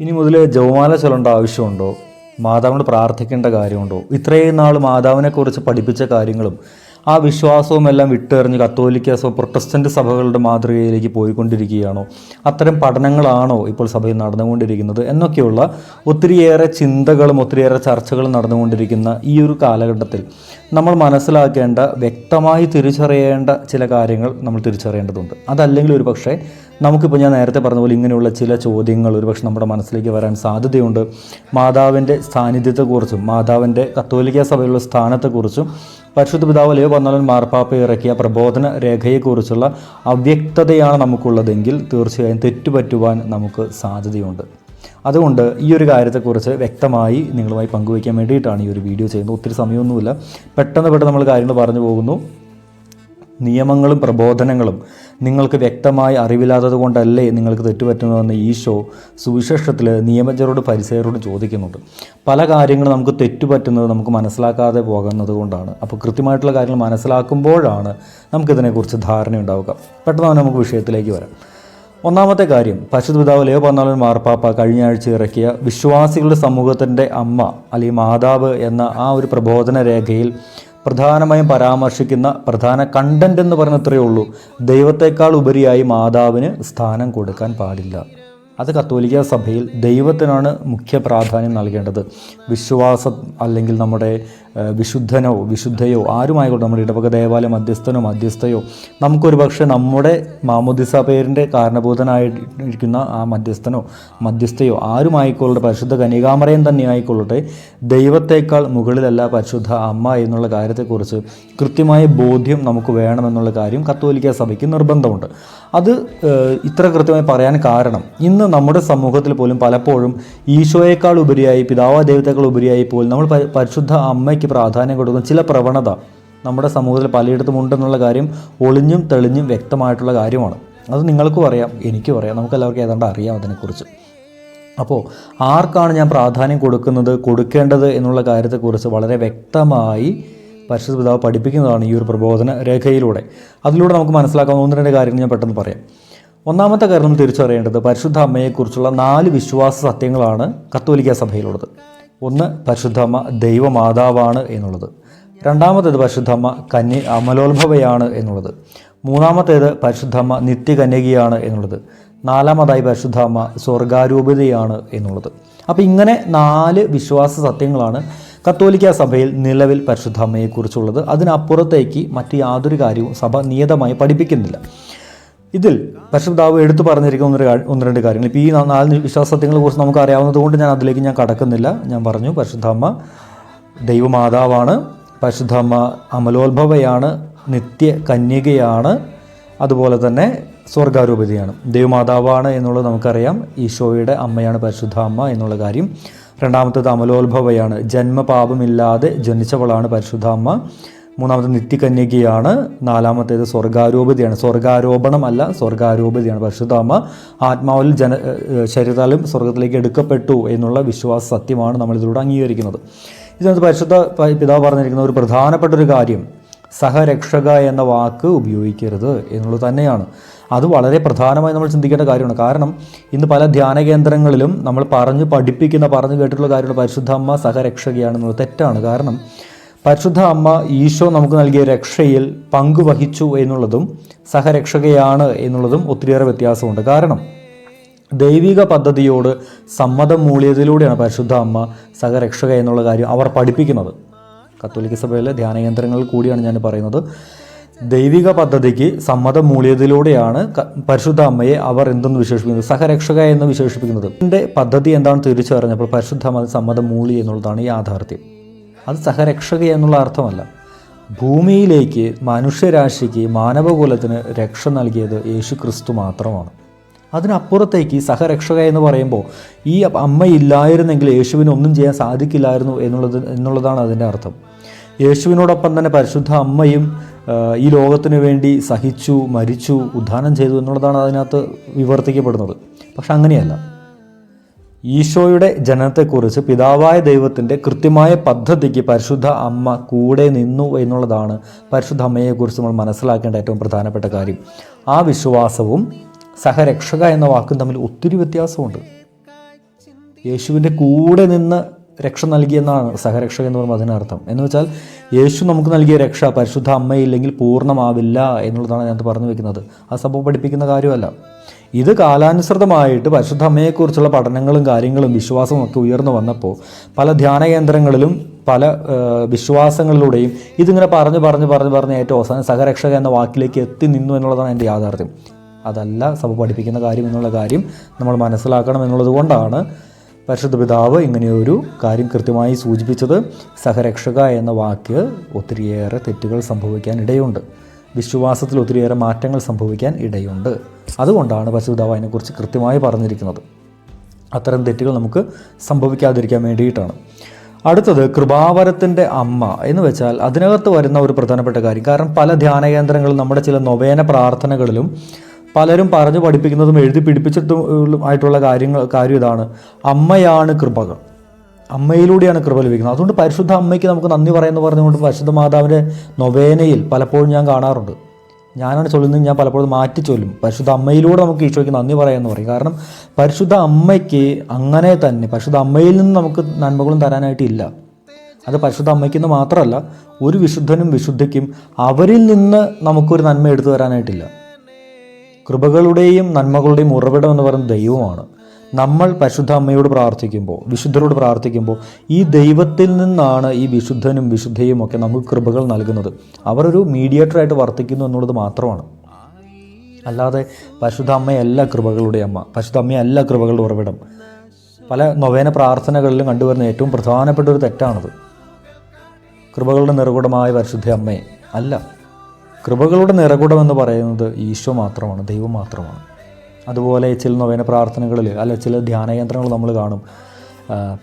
ഇനി മുതൽ ജവമാല ചൊല്ലേണ്ട ആവശ്യമുണ്ടോ? മാതാവിനോട് പ്രാർത്ഥിക്കേണ്ട കാര്യമുണ്ടോ? ഇത്രയും നാൾ മാതാവിനെക്കുറിച്ച് പഠിപ്പിച്ച കാര്യങ്ങളും ആ വിശ്വാസവും എല്ലാം വിട്ടെറിഞ്ഞ് കത്തോലിക്ക പ്രൊട്ടസ്റ്റന്റ് സഭകളുടെ മാതൃകയിലേക്ക് പോയിക്കൊണ്ടിരിക്കുകയാണോ? അത്തരം പഠനങ്ങളാണോ ഇപ്പോൾ സഭയിൽ നടന്നുകൊണ്ടിരിക്കുന്നത്? എന്നൊക്കെയുള്ള ഒത്തിരിയേറെ ചിന്തകളും ഒത്തിരിയേറെ ചർച്ചകളും നടന്നുകൊണ്ടിരിക്കുന്ന ഈ ഒരു കാലഘട്ടത്തിൽ നമ്മൾ മനസ്സിലാക്കേണ്ട വ്യക്തമായി തിരിച്ചറിയേണ്ട ചില കാര്യങ്ങൾ നമ്മൾ തിരിച്ചറിയേണ്ടതുണ്ട്. അതല്ലെങ്കിൽ ഒരു പക്ഷേ നമുക്കിപ്പോൾ ഞാൻ നേരത്തെ പറഞ്ഞ പോലെ ഇങ്ങനെയുള്ള ചില ചോദ്യങ്ങൾ ഒരുപക്ഷെ നമ്മുടെ മനസ്സിലേക്ക് വരാൻ സാധ്യതയുണ്ട്. മാതാവിന്റെ സാന്നിധ്യത്തെക്കുറിച്ചും മാതാവിന്റെ കത്തോലിക്ക സഭയിലുള്ള സ്ഥാനത്തെക്കുറിച്ചും പരിശുദ്ധ പിതാവ് ലയോ പന്നാലൻ മാർപ്പാപ്പ ഇറക്കിയ പ്രബോധന രേഖയെക്കുറിച്ചുള്ള അവ്യക്തതയാണ് നമുക്കുള്ളതെങ്കിൽ തീർച്ചയായും തെറ്റുപറ്റുവാൻ നമുക്ക് സാധ്യതയുണ്ട്. അതുകൊണ്ട് ഈ ഒരു കാര്യത്തെക്കുറിച്ച് വ്യക്തമായി നിങ്ങളുമായി പങ്കുവയ്ക്കാൻ വേണ്ടിയിട്ടാണ് ഈ ഒരു വീഡിയോ ചെയ്യുന്നത്. ഒത്തിരി സമയമൊന്നുമില്ല. പെട്ടെന്ന് പെട്ടെന്ന് നമ്മൾ കാര്യങ്ങൾ പറഞ്ഞു പോകുന്നു. നിയമങ്ങളും പ്രബോധനങ്ങളും നിങ്ങൾക്ക് വ്യക്തമായി അറിവില്ലാത്തത് കൊണ്ടല്ലേ നിങ്ങൾക്ക് തെറ്റുപറ്റുന്നതെന്ന് ഈശോ സുവിശേഷത്തിൽ നിയമജരോട് പരിസയരോട് ചോദിക്കുന്നുണ്ട്. പല കാര്യങ്ങളും നമുക്ക് തെറ്റുപറ്റുന്നത് നമുക്ക് മനസ്സിലാക്കാതെ പോകുന്നത് കൊണ്ടാണ്. അപ്പോൾ കൃത്യമായിട്ടുള്ള കാര്യങ്ങൾ മനസ്സിലാക്കുമ്പോഴാണ് നമുക്കിതിനെക്കുറിച്ച് ധാരണ ഉണ്ടാവുക. പെട്ടെന്ന് നമുക്ക് വിഷയത്തിലേക്ക് വരാം. ഒന്നാമത്തെ കാര്യം പശുപിതാവ് പിതാവ് ലേവ് പന്നാളൻ മാർപ്പാപ്പ കഴിഞ്ഞ ആഴ്ച ഇറക്കിയ വിശ്വാസികളുടെ സമൂഹത്തിന്റെ അമ്മ അല്ലെങ്കിൽ മാതാവ് എന്ന ആ ഒരു പ്രബോധന രേഖയിൽ പ്രധാനമായും പരാമർശിക്കുന്ന പ്രധാന കണ്ടന്റ് എന്ന് പറയുന്നത്രയേ ഉള്ളൂ. ദൈവത്തെക്കാൾ ഉപരിയായി മാതാവിന് സ്ഥാനം കൊടുക്കാൻ പാടില്ല. അത് കത്തോലിക്ക സഭയിൽ ദൈവത്തിനാണ് മുഖ്യ പ്രാധാന്യം നൽകേണ്ടത്. വിശ്വാസം അല്ലെങ്കിൽ നമ്മുടെ വിശുദ്ധനോ വിശുദ്ധയോ ആരുമായിക്കോട്ടെ നമ്മുടെ ഇടവക ദേവാലയ മധ്യസ്ഥനോ മധ്യസ്ഥയോ നമുക്കൊരു പക്ഷേ നമ്മുടെ മാമോദിസ പേരിന്റെ കാരണഭൂതനായിരിക്കുന്ന ആ മധ്യസ്ഥനോ മധ്യസ്ഥയോ ആരുമായിക്കൊള്ളട്ടെ പരിശുദ്ധ കനികാമറയും തന്നെ ആയിക്കൊള്ളട്ടെ ദൈവത്തേക്കാൾ മുകളിലല്ല പരിശുദ്ധ അമ്മ എന്നുള്ള കാര്യത്തെക്കുറിച്ച് കൃത്യമായ ബോധ്യം നമുക്ക് വേണമെന്നുള്ള കാര്യം കത്തോലിക്ക സഭയ്ക്ക് നിർബന്ധമുണ്ട്. അത് ഇത്ര കൃത്യമായി പറയാൻ കാരണം ഇന്ന് നമ്മുടെ സമൂഹത്തിൽ പോലും പലപ്പോഴും ഈശോയേക്കാൾ ഉപരിയായി പിതാവ ദൈവത്തെക്കാൾ ഉപരിയായി പോലും നമ്മൾ പരിശുദ്ധ അമ്മയ്ക്ക് പ്രാധാന്യം കൊടുക്കുന്ന ചില പ്രവണത നമ്മുടെ സമൂഹത്തിൽ പലയിടത്തും ഉണ്ടെന്നുള്ള കാര്യം ഒളിഞ്ഞും തെളിഞ്ഞും വ്യക്തമായിട്ടുള്ള കാര്യമാണ്. അത് നിങ്ങൾക്കും അറിയാം എനിക്കും അറിയാം നമുക്കെല്ലാവർക്കും ഏതാണ്ട് അറിയാം അതിനെക്കുറിച്ച്. അപ്പോൾ ആർക്കാണ് ഞാൻ പ്രാധാന്യം കൊടുക്കുന്നത് കൊടുക്കേണ്ടത് എന്നുള്ള കാര്യത്തെക്കുറിച്ച് വളരെ വ്യക്തമായി പരിശുദ്ധ പിതാവ് പഠിപ്പിക്കുന്നതാണ് ഈ ഒരു പ്രബോധന രേഖയിലൂടെ. അതിലൂടെ നമുക്ക് മനസ്സിലാക്കാവുന്ന ഒന്ന് രണ്ട് കാര്യങ്ങൾ ഞാൻ പെട്ടെന്ന് പറയാം. ഒന്നാമത്തെ കാര്യം തിരിച്ചറിയേണ്ടത് പരിശുദ്ധ അമ്മയെക്കുറിച്ചുള്ള നാല് വിശ്വാസ സത്യങ്ങളാണ് കത്തോലിക്ക സഭയിലുള്ളത്. ഒന്ന് പരിശുദ്ധ അമ്മ ദൈവമാതാവാണ് എന്നുള്ളത്. രണ്ടാമത്തേത് പരിശുദ്ധ അമ്മ കന്യ അമലോത്ഭവയാണ് എന്നുള്ളത്. മൂന്നാമത്തേത് പരിശുദ്ധ പരിശുദ്ധമ്മ നിത്യകന്യകയാണ് എന്നുള്ളത്. നാലാമതായി പരിശുദ്ധ അമ്മ സ്വർഗാരൂപതയാണ് എന്നുള്ളത്. അപ്പോൾ ഇങ്ങനെ നാല് വിശ്വാസ സത്യങ്ങളാണ് കത്തോലിക്ക സഭയിൽ നിലവിൽ പരിശുദ്ധമ്മയെക്കുറിച്ചുള്ളത് അതിനപ്പുറത്തേക്ക് മറ്റ് യാതൊരു കാര്യവും സഭ നിയതമായി പഠിപ്പിക്കുന്നില്ല. ഇതിൽ പരിശുദ്ധാവ് എടുത്തു പറഞ്ഞിരിക്കുന്ന രണ്ട് ഒന്ന് രണ്ട് കാര്യങ്ങൾ. ഇപ്പോൾ ഈ നാല് വിശ്വാസത്വങ്ങളെ കുറിച്ച് നമുക്ക് അറിയാവുന്നതുകൊണ്ട് ഞാൻ അതിലേക്ക് ഞാൻ കടക്കുന്നില്ല. ഞാൻ പറഞ്ഞു പരിശുദ്ധാമ്മ ദൈവമാതാവാണ് പരിശുദ്ധാമ്മ അമലോത്ഭവയാണ് നിത്യ കന്യകയാണ് അതുപോലെ തന്നെ സ്വർഗാരൂപതയാണ് ദൈവമാതാവാണ് എന്നുള്ളത് നമുക്കറിയാം ഈശോയുടെ അമ്മയാണ് പരിശുദ്ധാമ്മ എന്നുള്ള കാര്യം രണ്ടാമത്തേത് അമലോത്ഭവയാണ്. ജന്മപാപമില്ലാതെ ജനിച്ചവളാണ് പരിശുദ്ധ അമ്മ മൂന്നാമത്തെ നിത്യകന്യകയാണ്. നാലാമത്തേത് സ്വർഗാരോപതിയാണ്. സ്വർഗാരോപണം അല്ല സ്വർഗാരോപതിയാണ് പരിശുദ്ധ അമ്മ ആത്മാവിൽ ജന ശരീരത്താലും സ്വർഗത്തിലേക്ക് എടുക്കപ്പെട്ടു എന്നുള്ള വിശ്വാസ സത്യമാണ് നമ്മൾ ഇതിലൂടെ അംഗീകരിക്കുന്നത്. ഇതിനകത്ത് പരിശുദ്ധ പിതാവ് പറഞ്ഞിരിക്കുന്ന ഒരു പ്രധാനപ്പെട്ട ഒരു കാര്യം സഹരക്ഷക എന്ന വാക്ക് ഉപയോഗിക്കരുത് എന്നുള്ളത് തന്നെയാണ്. അത് വളരെ പ്രധാനമായി നമ്മൾ ചിന്തിക്കേണ്ട കാര്യമാണ്. കാരണം ഇന്ന് പല ധ്യാന കേന്ദ്രങ്ങളിലും നമ്മൾ പറഞ്ഞു പഠിപ്പിക്കുന്ന പറഞ്ഞു കേട്ടിട്ടുള്ള കാര്യമാണ്. പരിശുദ്ധ അമ്മ സഹരക്ഷകയാണെന്നുള്ളത് തെറ്റാണ്. കാരണം പരിശുദ്ധ അമ്മ ഈശോ നമുക്ക് നൽകിയ രക്ഷയിൽ പങ്കുവഹിച്ചു എന്നുള്ളതും സഹരക്ഷകയാണ് എന്നുള്ളതും ഒത്തിരിയേറെ വ്യത്യാസമുണ്ട്. കാരണം ദൈവിക പദ്ധതിയോട് സമ്മതം മൂളിയതിലൂടെയാണ് പരിശുദ്ധ അമ്മ സഹരക്ഷക എന്നുള്ള കാര്യം അവർ പഠിപ്പിക്കുന്നത്. കത്തോലിക്ക സഭയിലെ ധ്യാന കേന്ദ്രങ്ങളിൽ കൂടിയാണ് ഞാൻ പറയുന്നത്. ദൈവിക പദ്ധതിക്ക് സമ്മതം മൂളിയതിലൂടെയാണ് പരിശുദ്ധ അമ്മയെ അവർ എന്തെന്ന് വിശേഷിപ്പിക്കുന്നത്? സഹരക്ഷക എന്ന് വിശേഷിപ്പിക്കുന്നത്. എന്റെ പദ്ധതി എന്താണെന്ന് തിരിച്ചറിഞ്ഞപ്പോൾ പരിശുദ്ധ അമ്മ സമ്മതം മൂളി എന്നുള്ളതാണ് യാഥാർത്ഥ്യം. അത് സഹരക്ഷക എന്നുള്ള അർത്ഥമല്ല. ഭൂമിയിലേക്ക് മനുഷ്യരാശിക്ക് മാനവകുലത്തിന് രക്ഷ നൽകിയത് യേശു ക്രിസ്തു മാത്രമാണ്. അതിനപ്പുറത്തേക്ക് സഹരക്ഷക എന്ന് പറയുമ്പോൾ ഈ അമ്മയില്ലായിരുന്നെങ്കിൽ യേശുവിന് ഒന്നും ചെയ്യാൻ സാധിക്കില്ലായിരുന്നു എന്നുള്ളത് എന്നുള്ളതാണ് അതിന്റെ അർത്ഥം. യേശുവിനോടൊപ്പം തന്നെ പരിശുദ്ധ അമ്മയും ഈ ലോകത്തിനു വേണ്ടി സഹിച്ചു മരിച്ചു ഉദ്ധാനം ചെയ്തു എന്നുള്ളതാണ് അതിനകത്ത് വിവർത്തിക്കപ്പെടുന്നത്. പക്ഷെ അങ്ങനെയല്ല. ഈശോയുടെ ജനനത്തെക്കുറിച്ച് പിതാവായ ദൈവത്തിന്റെ കൃത്യമായ പദ്ധതിക്ക് പരിശുദ്ധ അമ്മ കൂടെ നിന്നു എന്നുള്ളതാണ് പരിശുദ്ധ അമ്മയെക്കുറിച്ച് നമ്മൾ മനസ്സിലാക്കേണ്ട ഏറ്റവും പ്രധാനപ്പെട്ട കാര്യം. ആ വിശ്വാസവും സഹരക്ഷക എന്ന വാക്കും തമ്മിൽ ഒത്തിരി വ്യത്യാസമുണ്ട്. യേശുവിന്റെ കൂടെ നിന്ന് രക്ഷ നൽകിയെന്നാണ് സഹരക്ഷ എന്ന് പറയുമ്പോൾ അതിനർത്ഥം എന്ന് വെച്ചാൽ യേശു നമുക്ക് നൽകിയ രക്ഷ പരിശുദ്ധ അമ്മയില്ലെങ്കിൽ പൂർണമാവില്ല എന്നുള്ളതാണ് ഞാൻ പറഞ്ഞു വെക്കുന്നത്. ആ സംഭവം പഠിപ്പിക്കുന്ന കാര്യമല്ല. ഇത് കാലാനുസൃതമായിട്ട് പരിശുദ്ധ അമ്മയെക്കുറിച്ചുള്ള പഠനങ്ങളും കാര്യങ്ങളും വിശ്വാസവും ഒക്കെ ഉയർന്നു വന്നപ്പോൾ പല ധ്യാന കേന്ദ്രങ്ങളിലും പല വിശ്വാസങ്ങളിലൂടെയും ഇതിങ്ങനെ പറഞ്ഞു പറഞ്ഞു പറഞ്ഞു പറഞ്ഞ് ഏറ്റവും അവസാനം സഹരക്ഷക എന്ന വാക്കിലേക്ക് എത്തി നിന്നു എന്നുള്ളതാണ് എന്റെ യാഥാർത്ഥ്യം. അതല്ല സഭ പഠിപ്പിക്കുന്ന കാര്യം എന്നുള്ള കാര്യം നമ്മൾ മനസ്സിലാക്കണം എന്നുള്ളത് കൊണ്ടാണ് പരിശുദ്ധ പിതാവ് ഇങ്ങനെയൊരു കാര്യം കൃത്യമായി സൂചിപ്പിച്ചത് സഹരക്ഷക എന്ന വാക്ക് ഒത്തിരിയേറെ തെറ്റുകൾ സംഭവിക്കാൻ ഇടയുണ്ട്. വിശ്വാസത്തിൽ ഒത്തിരിയേറെ മാറ്റങ്ങൾ സംഭവിക്കാൻ ഇടയുണ്ട്. അതുകൊണ്ടാണ് പരിശുദ്ധാവ് അതിനെക്കുറിച്ച് കൃത്യമായി പറഞ്ഞിരിക്കുന്നത്. അത്തരം തെറ്റുകൾ നമുക്ക് സംഭവിക്കാതിരിക്കാൻ വേണ്ടിയിട്ടാണ്. അടുത്തത് കൃപാവരത്തിന്റെ അമ്മ എന്ന് വെച്ചാൽ അതിനകത്ത് വരുന്ന ഒരു പ്രധാനപ്പെട്ട കാര്യം. കാരണം പല ധ്യാന കേന്ദ്രങ്ങളും നമ്മുടെ ചില നൊവേന പ്രാർത്ഥനകളിലും പലരും പറഞ്ഞു പഠിപ്പിക്കുന്നതും എഴുതി പിടിപ്പിച്ചിട്ടും ആയിട്ടുള്ള കാര്യങ്ങൾ കാര്യം ഇതാണ്. അമ്മയാണ് കൃപകൾ. അമ്മയിലൂടെയാണ് കൃപ ലഭിക്കുന്നത്. അതുകൊണ്ട് പരിശുദ്ധ അമ്മയ്ക്ക് നമുക്ക് നന്ദി പറയുന്നു പറഞ്ഞുകൊണ്ട് പരിശുദ്ധ മാതാവിന്റെ നൊവേനയിൽ പലപ്പോഴും ഞാൻ കാണാറുണ്ട്. ഞാനാണ് ചൊല്ലുന്നത് ഞാൻ പലപ്പോഴും മാറ്റി ചൊല്ലും. പരിശുദ്ധ അമ്മയിലൂടെ നമുക്ക് ഈശോയ്ക്ക് നന്ദി പറയാമെന്ന് പറയും. കാരണം പരിശുദ്ധ അമ്മയ്ക്ക് അങ്ങനെ തന്നെ പരിശുദ്ധ അമ്മയിൽ നിന്ന് നമുക്ക് നന്മകളും തരാനായിട്ടില്ല അത് പരിശുദ്ധ അമ്മയ്ക്ക് നിന്ന് മാത്രമല്ല ഒരു വിശുദ്ധനും വിശുദ്ധയ്ക്കും അവരിൽ നിന്ന് നമുക്കൊരു നന്മ എടുത്തു തരാനായിട്ടില്ല. കൃപകളുടെയും നന്മകളുടെയും ഉറവിടം എന്ന് പറയുന്നത് ദൈവമാണ്. നമ്മൾ പരിശുദ്ധ അമ്മയോട് പ്രാർത്ഥിക്കുമ്പോൾ വിശുദ്ധരോട് പ്രാർത്ഥിക്കുമ്പോൾ ഈ ദൈവത്തിൽ നിന്നാണ് ഈ വിശുദ്ധനും വിശുദ്ധയും ഒക്കെ നമുക്ക് കൃപകൾ നൽകുന്നത്. അവരൊരു മീഡിയേറ്ററായിട്ട് വർത്തിക്കുന്നു എന്നുള്ളത് മാത്രമാണ്. അല്ലാതെ പരിശുദ്ധ അമ്മയല്ല കൃപകളുടെ അമ്മ. പരിശുദ്ധ അമ്മയല്ല കൃപകളുടെ ഉറവിടം. പല നൊവേന പ്രാർത്ഥനകളിലും കണ്ടുവരുന്ന ഏറ്റവും പ്രധാനപ്പെട്ട ഒരു തെറ്റാണത്. കൃപകളുടെ നിറകുടമായ പരിശുദ്ധ അമ്മയെ അല്ല. കൃപകളുടെ നിറകുടം എന്ന് പറയുന്നത് ഈശോ മാത്രമാണ് ദൈവം മാത്രമാണ്. അതുപോലെ ചില നൊവേന പ്രാർത്ഥനകളിൽ അല്ല ചില ധ്യാനകേന്ദ്രങ്ങൾ നമ്മൾ കാണും.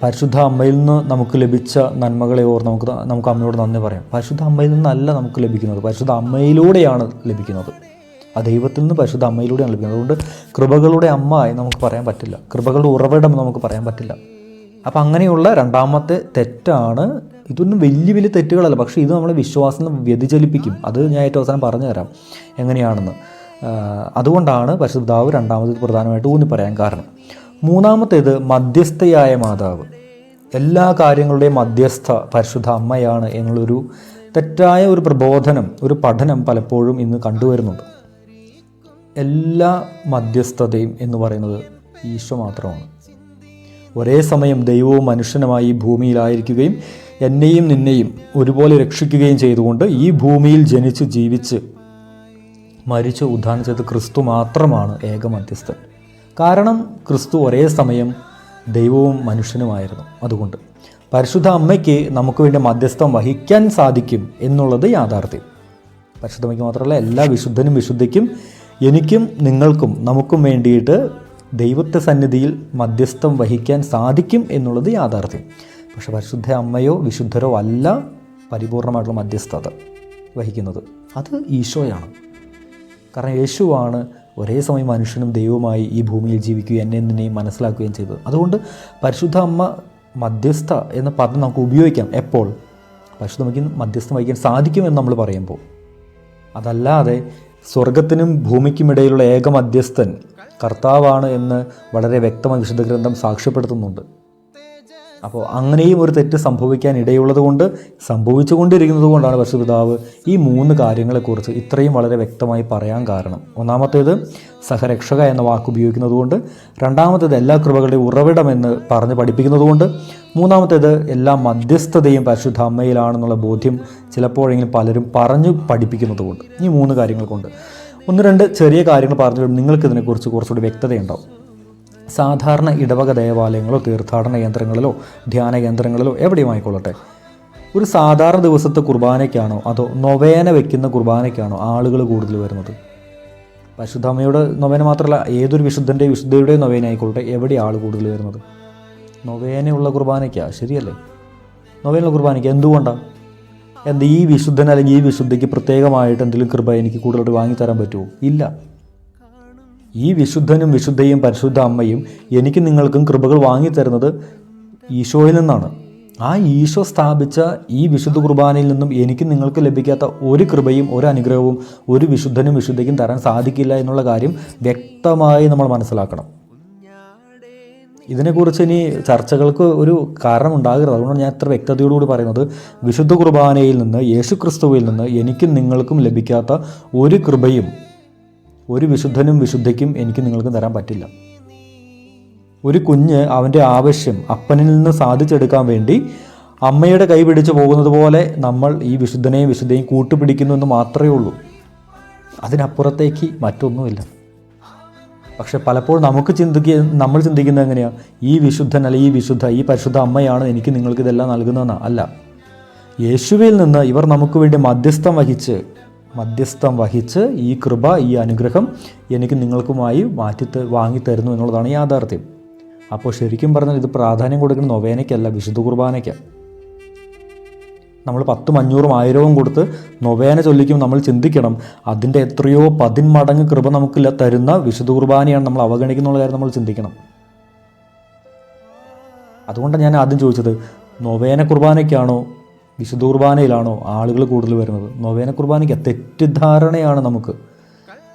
പരിശുദ്ധ അമ്മയിൽ നിന്ന് നമുക്ക് ലഭിച്ച നന്മകളെ ഓർ നമുക്ക് നമുക്ക് അമ്മയോട് നന്ദി പറയാം. പരിശുദ്ധ അമ്മയിൽ നിന്നല്ല നമുക്ക് ലഭിക്കുന്നത്. പരിശുദ്ധ അമ്മയിലൂടെയാണ് ലഭിക്കുന്നത്. ആ ദൈവത്തിൽ നിന്ന് പരിശുദ്ധ അമ്മയിലൂടെയാണ് ലഭിക്കുന്നത്. അതുകൊണ്ട് കൃപകളുടെ അമ്മ ആയി നമുക്ക് പറയാൻ പറ്റില്ല. കൃപകളുടെ ഉറവിടം നമുക്ക് പറയാൻ പറ്റില്ല. അപ്പം അങ്ങനെയുള്ള രണ്ടാമത്തെ തെറ്റാണ് ഇതൊന്നും വലിയ വലിയ തെറ്റുകളല്ല. പക്ഷേ ഇത് നമ്മളെ വിശ്വാസം വ്യതിചലിപ്പിക്കും. അത് ഞാൻ ഏറ്റവും അവസാനം പറഞ്ഞു തരാം എങ്ങനെയാണെന്ന് അതുകൊണ്ടാണ് പരിശുദ്ധാവ് രണ്ടാമത് പ്രധാനമായിട്ട് ഊന്നി പറയാൻ കാരണം. മൂന്നാമത്തേത് മധ്യസ്ഥയായ മാതാവ്. എല്ലാ കാര്യങ്ങളുടെയും മധ്യസ്ഥ പരിശുദ്ധ അമ്മയാണ് എന്നുള്ളൊരു തെറ്റായ ഒരു പ്രബോധനം ഒരു പഠനം പലപ്പോഴും ഇന്ന് കണ്ടുവരുന്നുണ്ട്. എല്ലാ മധ്യസ്ഥതയും എന്ന് പറയുന്നത് ഈശോ മാത്രമാണ്. ഒരേ സമയം ദൈവവും മനുഷ്യനുമായി ഭൂമിയിലായിരിക്കുകയും എന്നെയും നിന്നെയും ഒരുപോലെ രക്ഷിക്കുകയും ചെയ്തുകൊണ്ട് ഈ ഭൂമിയിൽ ജനിച്ച് ജീവിച്ച് മരിച്ച് ഉദ്ധാനം ചെയ്ത ക്രിസ്തു മാത്രമാണ് ഏക മധ്യസ്ഥൻ കാരണം ക്രിസ്തു ഒരേ സമയം ദൈവവും മനുഷ്യനുമായിരുന്നു. അതുകൊണ്ട് പരിശുദ്ധ അമ്മയ്ക്ക് നമുക്ക് വേണ്ടി മധ്യസ്ഥം വഹിക്കാൻ സാധിക്കും എന്നുള്ളത് യാഥാർത്ഥ്യം. പരിശുദ്ധമയ്ക്ക് മാത്രമല്ല എല്ലാ വിശുദ്ധനും വിശുദ്ധയ്ക്കും എനിക്കും നിങ്ങൾക്കും നമുക്കും വേണ്ടിയിട്ട് ദൈവത്തെ സന്നിധിയിൽ മധ്യസ്ഥം വഹിക്കാൻ സാധിക്കും എന്നുള്ളത് യാഥാർത്ഥ്യം. പക്ഷെ പരിശുദ്ധ അമ്മയോ വിശുദ്ധരോ അല്ല പരിപൂർണമായിട്ടുള്ള മധ്യസ്ഥത വഹിക്കുന്നത്. അത് ഈശോയാണ്. കാരണം യേശുവാണ് ഒരേ സമയം മനുഷ്യനും ദൈവവുമായി ഈ ഭൂമിയിൽ ജീവിക്കുകയും എന്നെ നിന്നെയും മനസ്സിലാക്കുകയും ചെയ്തത്. അതുകൊണ്ട് പരിശുദ്ധ അമ്മ മധ്യസ്ഥ എന്ന പദം നമുക്ക് ഉപയോഗിക്കാം എപ്പോൾ? പരിശുദ്ധമയ്ക്ക് മധ്യസ്ഥം വഹിക്കാൻ സാധിക്കുമെന്ന് നമ്മൾ പറയുമ്പോൾ. അതല്ലാതെ സ്വർഗത്തിനും ഭൂമിക്കുമിടയിലുള്ള ഏക മധ്യസ്ഥൻ കർത്താവാണ് എന്ന് വളരെ വ്യക്തമായി വിശുദ്ധ ഗ്രന്ഥം സാക്ഷ്യപ്പെടുത്തുന്നുണ്ട്. അപ്പോൾ അങ്ങനെയും ഒരു തെറ്റ് സംഭവിക്കാൻ ഇടയുള്ളത് കൊണ്ട് സംഭവിച്ചുകൊണ്ടിരിക്കുന്നത് കൊണ്ടാണ് പരിശുപിതാവ് ഈ മൂന്ന് കാര്യങ്ങളെക്കുറിച്ച് ഇത്രയും വളരെ വ്യക്തമായി പറയാൻ കാരണം. ഒന്നാമത്തേത് സഹരക്ഷക എന്ന വാക്ക് ഉപയോഗിക്കുന്നത് കൊണ്ട് രണ്ടാമത്തേത് എല്ലാ കൃപകളുടെയും ഉറവിടമെന്ന് പറഞ്ഞ് പഠിപ്പിക്കുന്നത് കൊണ്ട് മൂന്നാമത്തേത് എല്ലാ മധ്യസ്ഥതയും പരിശുദ്ധ അമ്മയിലാണെന്നുള്ള ബോധ്യം ചിലപ്പോഴെങ്കിലും പലരും പറഞ്ഞു പഠിപ്പിക്കുന്നത് കൊണ്ട് ഈ മൂന്ന് കാര്യങ്ങൾ കൊണ്ട്. ഒന്ന് രണ്ട് ചെറിയ കാര്യങ്ങൾ പറഞ്ഞു നിങ്ങൾക്ക് ഇതിനെക്കുറിച്ച് കുറച്ചുകൂടി വ്യക്തതയുണ്ടാവും. സാധാരണ ഇടവക ദേവാലയങ്ങളോ തീർത്ഥാടന കേന്ദ്രങ്ങളിലോ ധ്യാന കേന്ദ്രങ്ങളിലോ എവിടെയും ആയിക്കൊള്ളട്ടെ ഒരു സാധാരണ ദിവസത്തെ കുർബാനയ്ക്കാണോ അതോ നൊവേന വെക്കുന്ന കുർബാനയ്ക്കാണോ ആളുകൾ കൂടുതൽ വരുന്നത്? പരിശുദ്ധമ്മയുടെ നൊവേന മാത്രമല്ല ഏതൊരു വിശുദ്ധന്റെയും വിശുദ്ധയുടെയും നൊവേന ആയിക്കൊള്ളട്ടെ എവിടെ ആൾ കൂടുതൽ വരുന്നത്? നൊവേനയുള്ള കുർബാനയ്ക്കാ? ശരിയല്ലേ? നൊവേനുള്ള കുർബാനയ്ക്ക് എന്തുകൊണ്ടാണ് എന്ത് ഈ വിശുദ്ധൻ അല്ലെങ്കിൽ ഈ വിശുദ്ധയ്ക്ക് പ്രത്യേകമായിട്ട് എന്തെങ്കിലും കൃപ എനിക്ക് കൂടുതലായിട്ട് വാങ്ങിത്തരാൻ പറ്റുമോ? ഇല്ല. ഈ വിശുദ്ധനും വിശുദ്ധയും പരിശുദ്ധ അമ്മയും എനിക്ക് നിങ്ങൾക്കും കൃപകൾ വാങ്ങിത്തരുന്നത് ഈശോയിൽ നിന്നാണ്. ആ ഈശോ സ്ഥാപിച്ച ഈ വിശുദ്ധ കുർബാനയിൽ നിന്നും എനിക്ക് നിങ്ങൾക്ക് ലഭിക്കാത്ത ഒരു കൃപയും ഒരു അനുഗ്രഹവും ഒരു വിശുദ്ധനും വിശുദ്ധയ്ക്കും തരാൻ സാധിക്കില്ല എന്നുള്ള കാര്യം വ്യക്തമായി നമ്മൾ മനസ്സിലാക്കണം. ഇതിനെക്കുറിച്ച് ഇനി ചർച്ചകൾക്ക് ഒരു കാരണം ഉണ്ടാകരുത്. അതുകൊണ്ട് ഞാൻ ഇത്ര വ്യക്തതയോടുകൂടി പറയുന്നത്. വിശുദ്ധ കുർബാനയിൽ നിന്ന് യേശു ക്രിസ്തുവിൽ നിന്ന് എനിക്കും നിങ്ങൾക്കും ലഭിക്കാത്ത ഒരു കൃപയും ഒരു വിശുദ്ധനും വിശുദ്ധയ്ക്കും എനിക്ക് നിങ്ങൾക്ക് തരാൻ പറ്റില്ല. ഒരു കുഞ്ഞ് അവന്റെ ആവശ്യം അപ്പനിൽ നിന്ന് സാധിച്ചെടുക്കാൻ വേണ്ടി അമ്മയുടെ കൈ പിടിച്ച് പോകുന്നത് പോലെ നമ്മൾ ഈ വിശുദ്ധനെയും വിശുദ്ധയും കൂട്ടുപിടിക്കുന്നു എന്ന് മാത്രമേ ഉള്ളൂ. അതിനപ്പുറത്തേക്ക് മറ്റൊന്നുമില്ല. പക്ഷെ പലപ്പോഴും നമുക്ക് ചിന്തിക്കുക നമ്മൾ ചിന്തിക്കുന്നത് എങ്ങനെയാണ് ഈ വിശുദ്ധൻ അല്ലെ ഈ വിശുദ്ധ ഈ പരിശുദ്ധ അമ്മയാണ് എനിക്ക് നിങ്ങൾക്ക് ഇതെല്ലാം നൽകുന്നതെന്ന്? അല്ല. യേശുവിൽ നിന്ന് ഇവർ നമുക്ക് വേണ്ടി മധ്യസ്ഥം വഹിച്ച് മധ്യസ്ഥം വഹിച്ച് ഈ കൃപ ഈ അനുഗ്രഹം എനിക്ക് നിങ്ങൾക്കുമായി മാറ്റി വാങ്ങി വാങ്ങിത്തരുന്നു എന്നുള്ളതാണ് യാഥാർത്ഥ്യം. അപ്പോൾ ശരിക്കും പറഞ്ഞാൽ ഇത് പ്രാധാന്യം കൊടുക്കുന്ന നൊവേനയ്ക്കല്ല വിശുദ്ധ കുർബാനയ്ക്ക്. നമ്മൾ പത്തും അഞ്ഞൂറും ആയിരവും കൊടുത്ത് നൊവേന ചൊല്ലിക്കും നമ്മൾ ചിന്തിക്കണം അതിന്റെ എത്രയോ പതിന്മടങ്ങ് കൃപ നമുക്ക് തരുന്ന വിശുദ്ധ കുർബാനയാണ് നമ്മൾ അവഗണിക്കുന്നുള്ള കാര്യം നമ്മൾ ചിന്തിക്കണം. അതുകൊണ്ടാണ് ഞാൻ ആദ്യം ചോദിച്ചത് നൊവേന കുർബാനയ്ക്കാണോ വിശുദ്ധ കുർബാനയിലാണോ ആളുകൾ കൂടുതൽ വരുന്നത്? നൊവേന കുർബാനയ്ക്ക് തെറ്റിദ്ധാരണയാണ് നമുക്ക്.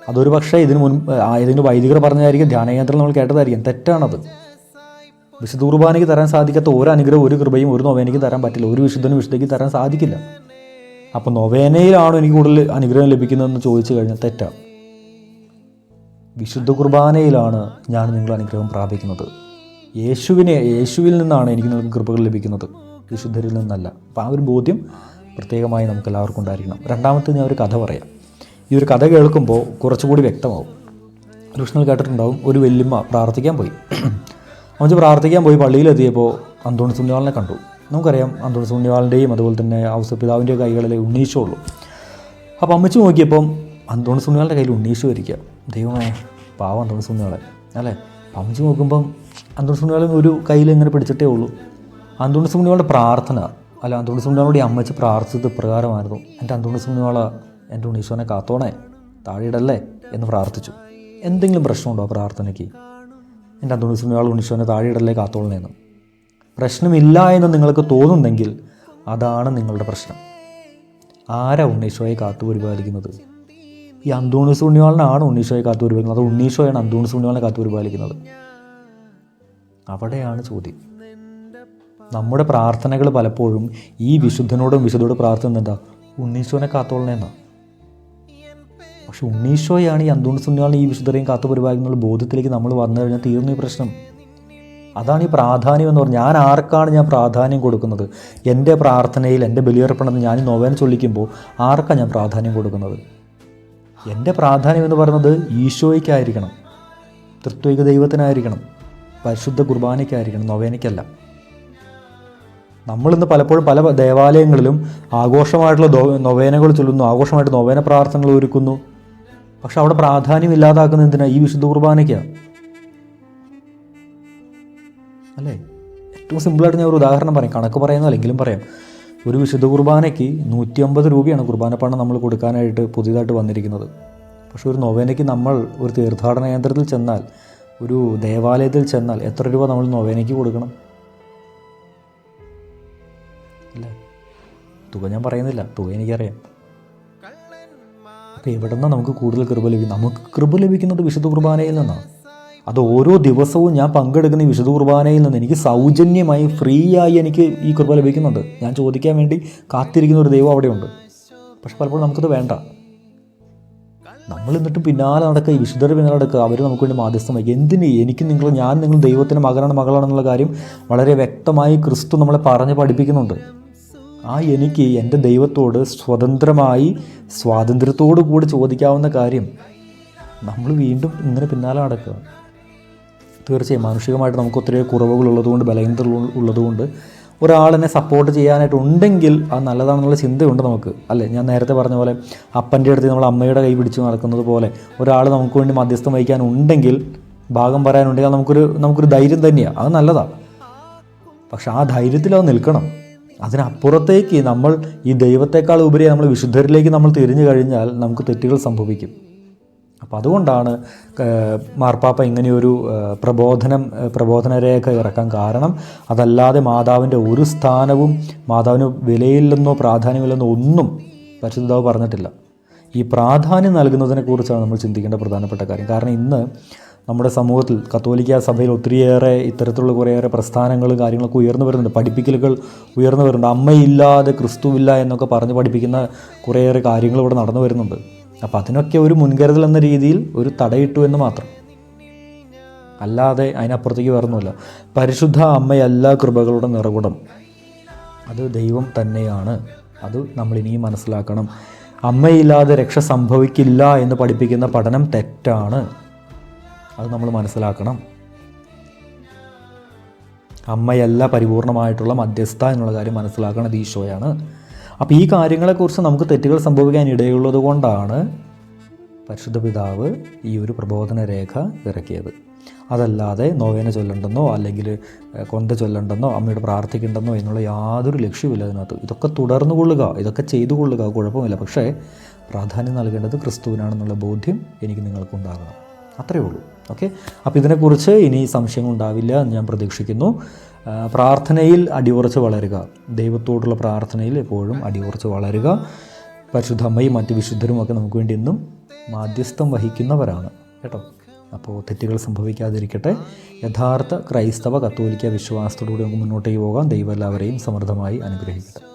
അതൊരു പക്ഷേ ഇതിന് മുൻ ആ, ഇതിന് വൈദികർ പറഞ്ഞതായിരിക്കും ധ്യാനകേന്ദ്രം നമ്മൾ കേട്ടതായിരിക്കും. തെറ്റാണത്. വിശുദ്ധ കുർബാനയ്ക്ക് തരാൻ സാധിക്കാത്ത ഒരു അനുഗ്രഹം ഒരു കൃപയും ഒരു നൊവേനയ്ക്ക് തരാൻ പറ്റില്ല. ഒരു വിശുദ്ധനും വിശുദ്ധയ്ക്ക് തരാൻ സാധിക്കില്ല. അപ്പോൾ നൊവേനയിലാണോ എനിക്ക് കൂടുതൽ അനുഗ്രഹം ലഭിക്കുന്നതെന്ന് ചോദിച്ചു കഴിഞ്ഞാൽ തെറ്റാണ് വിശുദ്ധ കുർബാനയിലാണ് ഞാൻ നിങ്ങൾ അനുഗ്രഹം പ്രാപിക്കുന്നത്. യേശുവിനെ യേശുവിൽ നിന്നാണ് എനിക്ക് നിങ്ങൾക്ക് കൃപകൾ ലഭിക്കുന്നത്. വിശുദ്ധരിൽ നിന്നല്ല. അപ്പോൾ ആ ഒരു ബോധ്യം പ്രത്യേകമായി നമുക്ക് എല്ലാവർക്കും ഉണ്ടായിരിക്കണം. രണ്ടാമത്തെ ഞാൻ ഒരു കഥ പറയാം. ഈ ഒരു കഥ കേൾക്കുമ്പോൾ കുറച്ചുകൂടി വ്യക്തമാവും. കൃഷ്ണൽ കേട്ടിട്ടുണ്ടാവും ഒരു വല്യമ്മ പ്രാർത്ഥിക്കാൻ പോയി. അമ്മച്ചി പ്രാർത്ഥിക്കാൻ പോയി പള്ളിയിലെത്തിയപ്പോൾ അന്തോണി സുണ്ണിവാളിനെ കണ്ടു. നമുക്കറിയാം അന്തോണി സുണ്ണിവാളിന്റെയും അതുപോലെ തന്നെ ഔസപിതാവിന്റെ കൈകളിലെ ഉണ്ണീശോ ഉള്ളൂ. അപ്പോൾ അമ്മച്ച് നോക്കിയപ്പം അന്തോണി സുണ്ണിവാളുടെ കയ്യിൽ ഉണ്ണീശു ആയിരിക്കുക ദൈവമേ പാവം അന്തോണി സുന്യാളെ അല്ലേ? അപ്പം അമ്മച്ച് നോക്കുമ്പം അന്തോണി സുണ്ണിവാളെ ഒരു കയ്യിൽ ഇങ്ങനെ പിടിച്ചിട്ടേ ഉള്ളൂ. അന്തോണി സുണ്ണിവാളുടെ പ്രാർത്ഥന അല്ല അന്തോണി സുണ്ണിവാളോട് ഈ അമ്മച്ചി പ്രാർത്ഥിച്ചത് ഇപ്രകാരമായിരുന്നു എന്റെ അന്തോണി സുണ്ണിവാള എന്റെ ഉണ്ണീശോനെ കാത്തോണേ താഴെയിടല്ലേ എന്ന് പ്രാർത്ഥിച്ചു. എന്തെങ്കിലും പ്രശ്നമുണ്ടോ പ്രാർത്ഥനയ്ക്ക്? എന്റെ അന്തോണി സുണ്ണിവാൾ ഉണ്ണീശോനെ താഴെയിടല്ലേ കാത്തോളണേന്ന് പ്രശ്നമില്ല എന്ന് നിങ്ങൾക്ക് തോന്നുന്നെങ്കിൽ അതാണ് നിങ്ങളുടെ പ്രശ്നം. ആരാ ഉണ്ണീശോയെ കാത്തു പരിപാലിക്കുന്നത്? ഈ അന്തോണി ഉണ്ണിവാളിനാണ് ഉണ്ണീശോയെ കാത്തു പരിപാലിക്കുന്നത്. അത് ഉണ്ണീശോയാണ് അന്തോണി ഉണ്ണിവാളിനെ കാത്തു പരിപാലിക്കുന്നത്. അവിടെയാണ് ചോദ്യം. നമ്മുടെ പ്രാർത്ഥനകൾ പലപ്പോഴും ഈ വിശുദ്ധനോടും വിശുദ്ധോട് പ്രാർത്ഥന എന്താ? ഉണ്ണീശോനെ കാത്തോളണേന്നാ. പക്ഷെ ഉണ്ണീശോയാണ് ഈ അന്തോണി സുന്നിയാണ് ഈ വിശുദ്ധരെയും കാത്തു പരിപാലിക്കുന്ന ബോധത്തിലേക്ക് നമ്മൾ വന്നു കഴിഞ്ഞാൽ തീർന്നു ഈ പ്രശ്നം. അതാണ് ഈ പ്രാധാന്യം എന്ന് പറഞ്ഞാൽ ഞാൻ ആർക്കാണ് ഞാൻ പ്രാധാന്യം കൊടുക്കുന്നത്? എന്റെ പ്രാർത്ഥനയിൽ എന്റെ ബലിയർപ്പണത്തിൽ ഞാൻ നോവേന ചൊല്ലിക്കുമ്പോൾ ആർക്കാണ് ഞാൻ പ്രാധാന്യം കൊടുക്കുന്നത്? എന്റെ പ്രാധാന്യം എന്ന് പറയുന്നത് ഈശോയ്ക്കായിരിക്കണം. തൃത്വിക ദൈവത്തിനായിരിക്കണം. പരിശുദ്ധ കുർബാനയ്ക്കായിരിക്കണം. നൊവേനയ്ക്കല്ല. നമ്മളിന്ന് പലപ്പോഴും പല ദേവാലയങ്ങളിലും ആഘോഷമായിട്ടുള്ള നൊവേനകൾ ചൊല്ലുന്നു ആഘോഷമായിട്ട് നൊവേന പ്രാർത്ഥനകൾ ഒരുക്കുന്നു. പക്ഷെ അവിടെ പ്രാധാന്യം ഇല്ലാതാക്കുന്ന എന്തിനാ? ഈ വിശുദ്ധ കുർബാനയ്ക്കാണ് അല്ലേ? ഏറ്റവും സിമ്പിളായിട്ട് ഞാൻ ഒരു ഉദാഹരണം പറയാം. കണക്ക് പറയുന്ന അല്ലെങ്കിലും പറയാം. ഒരു വിശുദ്ധ കുർബാനയ്ക്ക് നൂറ്റി അമ്പത് രൂപയാണ് കുർബാന പണം നമ്മൾ കൊടുക്കാനായിട്ട് പുതിയതായിട്ട് വന്നിരിക്കുന്നത്. പക്ഷെ ഒരു നൊവേനയ്ക്ക് നമ്മൾ ഒരു തീർത്ഥാടന കേന്ദ്രത്തിൽ ചെന്നാൽ ഒരു ദേവാലയത്തിൽ ചെന്നാൽ എത്ര രൂപ നമ്മൾ നൊവേനയ്ക്ക് കൊടുക്കണം? തുക ഞാൻ പറയുന്നില്ല. തുക എനിക്കറിയാം. അപ്പോൾ എവിടെ നിന്നാണ് നമുക്ക് കൂടുതൽ കൃപ ലഭിക്കും? നമുക്ക് കൃപ ലഭിക്കുന്നത് വിശുദ്ധ കുർബാനയിൽ നിന്നാണ് അത് ഓരോ ദിവസവും ഞാൻ പങ്കെടുക്കുന്ന വിശുദ്ധ കുർബാനയിൽ നിന്ന് എനിക്ക് സൗജന്യമായി ഫ്രീ ആയി എനിക്ക് ഈ കൃപ ലഭിക്കുന്നുണ്ട്. ഞാൻ ചോദിക്കാൻ വേണ്ടി കാത്തിരിക്കുന്ന ഒരു ദൈവം അവിടെയുണ്ട്. പക്ഷെ പലപ്പോഴും നമുക്കത് വേണ്ട. നമ്മൾ എന്നിട്ട് പിന്നാലെ നടക്കുക ഈ വിശുദ്ധരുടെ പിന്നാലെ നടക്കുക. അവർ നമുക്ക് വേണ്ടി മാധ്യസ്ഥം എന്തിന് എനിക്ക് നിങ്ങൾ ഞാൻ നിങ്ങൾ ദൈവത്തിന്റെ മകനാണ് മകളാണെന്നുള്ള കാര്യം വളരെ വ്യക്തമായി ക്രിസ്തു നമ്മളെ പറഞ്ഞ് പഠിപ്പിക്കുന്നുണ്ട്. ആ എനിക്ക് എന്റെ ദൈവത്തോട് സ്വതന്ത്രമായി സ്വാതന്ത്ര്യത്തോടു കൂടി ചോദിക്കാവുന്ന കാര്യം നമ്മൾ വീണ്ടും ഇങ്ങനെ പിന്നാലെ നടക്കുക. തീർച്ചയായും മാനുഷികമായിട്ട് നമുക്ക് ഒത്തിരി കുറവുകളുള്ളതുകൊണ്ട് ബലഹീനതകൾ ഉള്ളതുകൊണ്ട് ഒരാളിനെ സപ്പോർട്ട് ചെയ്യാനായിട്ട് ഉണ്ടെങ്കിൽ അത് നല്ലതാണെന്നുള്ള ചിന്തയുണ്ട് നമുക്ക്. അല്ലേ? ഞാൻ നേരത്തെ പറഞ്ഞ പോലെ അപ്പന്റെ അടുത്ത് നമ്മൾ അമ്മയുടെ കൈ പിടിച്ച് നടക്കുന്നത് പോലെ ഒരാൾ നമുക്ക് വേണ്ടി മധ്യസ്ഥം വഹിക്കാൻ ഉണ്ടെങ്കിൽ ഭാഗം പറയാനുണ്ടെങ്കിൽ നമുക്കൊരു നമുക്കൊരു ധൈര്യം തന്നെയാണ് അത് നല്ലതാണ് പക്ഷെ ആ ധൈര്യത്തിൽ അത് നിൽക്കണം. അതിനപ്പുറത്തേക്ക് നമ്മൾ ഈ ദൈവത്തെക്കാൾ ഉപരി നമ്മൾ വിശുദ്ധരിലേക്ക് നമ്മൾ തിരിഞ്ഞു കഴിഞ്ഞാൽ നമുക്ക് തെറ്റുകൾ സംഭവിക്കും. അപ്പോൾ അതുകൊണ്ടാണ് മാർപ്പാപ്പ ഇങ്ങനെയൊരു പ്രബോധനം പ്രബോധന രേഖ ഇറക്കാൻ കാരണം അതല്ലാതെ മാതാവിന്റെ ഒരു സ്ഥാനവും മാതാവിന് വിലയില്ലെന്നോ പ്രാധാന്യമില്ലെന്നോ ഒന്നും പരിശുദ്ധാവ് പറഞ്ഞിട്ടില്ല. ഈ പ്രാധാന്യം നൽകുന്നതിനെക്കുറിച്ചാണ് നമ്മൾ ചിന്തിക്കേണ്ട പ്രധാനപ്പെട്ട കാര്യം. കാരണം ഇന്ന് നമ്മുടെ സമൂഹത്തിൽ കത്തോലിക്ക സഭയിൽ ഒത്തിരിയേറെ ഇത്തരത്തിലുള്ള കുറേയേറെ പ്രസ്ഥാനങ്ങളും കാര്യങ്ങളൊക്കെ ഉയർന്നു വരുന്നുണ്ട്. പഠിപ്പിക്കലുകൾ ഉയർന്നു വരുന്നുണ്ട്. അമ്മയില്ലാതെ ക്രിസ്തുവില്ല എന്നൊക്കെ പറഞ്ഞ് പഠിപ്പിക്കുന്ന കുറേയേറെ കാര്യങ്ങൾ ഇവിടെ നടന്നു വരുന്നുണ്ട്. അപ്പോൾ അതിനൊക്കെ ഒരു മുൻകരുതൽ എന്ന രീതിയിൽ ഒരു തടയിട്ടു എന്ന് മാത്രം. അല്ലാതെ അതിനപ്പുറത്തേക്ക് വരുന്നില്ല പരിശുദ്ധ അമ്മയല്ല കൃപകളുടെ നിറകുടം. അത് ദൈവം തന്നെയാണ്. അത് നമ്മൾ ഇനിയും മനസ്സിലാക്കണം. അമ്മയില്ലാതെ രക്ഷ സംഭവിക്കില്ല എന്ന് പഠിപ്പിക്കുന്ന പഠനം തെറ്റാണ്. അത് നമ്മൾ മനസ്സിലാക്കണം. അമ്മയല്ല പരിപൂർണമായിട്ടുള്ള മധ്യസ്ഥ എന്നുള്ള കാര്യം മനസ്സിലാക്കണം ഈശോയാണ്. അപ്പോൾ ഈ കാര്യങ്ങളെക്കുറിച്ച് നമുക്ക് തെറ്റുകൾ സംഭവിക്കാൻ ഇടയുള്ളത് കൊണ്ടാണ് പരിശുദ്ധ പിതാവ് ഈ ഒരു പ്രബോധന രേഖ ഇറക്കിയത്. അതല്ലാതെ നോവേന ചൊല്ലണ്ടെന്നോ അല്ലെങ്കിൽ കൊന്ത ചൊല്ലണ്ടെന്നോ അമ്മയോട് പ്രാർത്ഥിക്കണ്ടെന്നോ എന്നുള്ള യാതൊരു ലക്ഷ്യമില്ല അതിനകത്ത്. ഇതൊക്കെ തുടർന്നു കൊള്ളുക ഇതൊക്കെ ചെയ്തു കൊള്ളുക കുഴപ്പമില്ല. പക്ഷേ പ്രാധാന്യം നൽകേണ്ടത് ക്രിസ്തുവിനാണെന്നുള്ള ബോധ്യം എനിക്ക് നിങ്ങൾക്കുണ്ടാകണം. അത്രയേ ഉള്ളൂ. ഓക്കെ? അപ്പോൾ ഇതിനെക്കുറിച്ച് ഇനി സംശയങ്ങൾ ഉണ്ടാവില്ല എന്ന് ഞാൻ പ്രതീക്ഷിക്കുന്നു. പ്രാർത്ഥനയിൽ അടിയുറച്ച് വളരുക. ദൈവത്തോടുള്ള പ്രാർത്ഥനയിൽ എപ്പോഴും അടിയുറച്ച് വളരുക. പരിശുദ്ധ അമ്മയും മറ്റ് വിശുദ്ധരും ഒക്കെ നമുക്ക് വേണ്ടി എന്നും മാധ്യസ്ഥം വഹിക്കുന്നവരാണ്. കേട്ടോ? അപ്പോൾ തെറ്റുകൾ സംഭവിക്കാതിരിക്കട്ടെ. യഥാർത്ഥ ക്രൈസ്തവ കത്തോലിക്ക വിശ്വാസത്തോടുകൂടി നമുക്ക് മുന്നോട്ടേക്ക് പോകാം. ദൈവം എല്ലാവരെയും സമൃദ്ധമായി അനുഗ്രഹിക്കട്ടെ.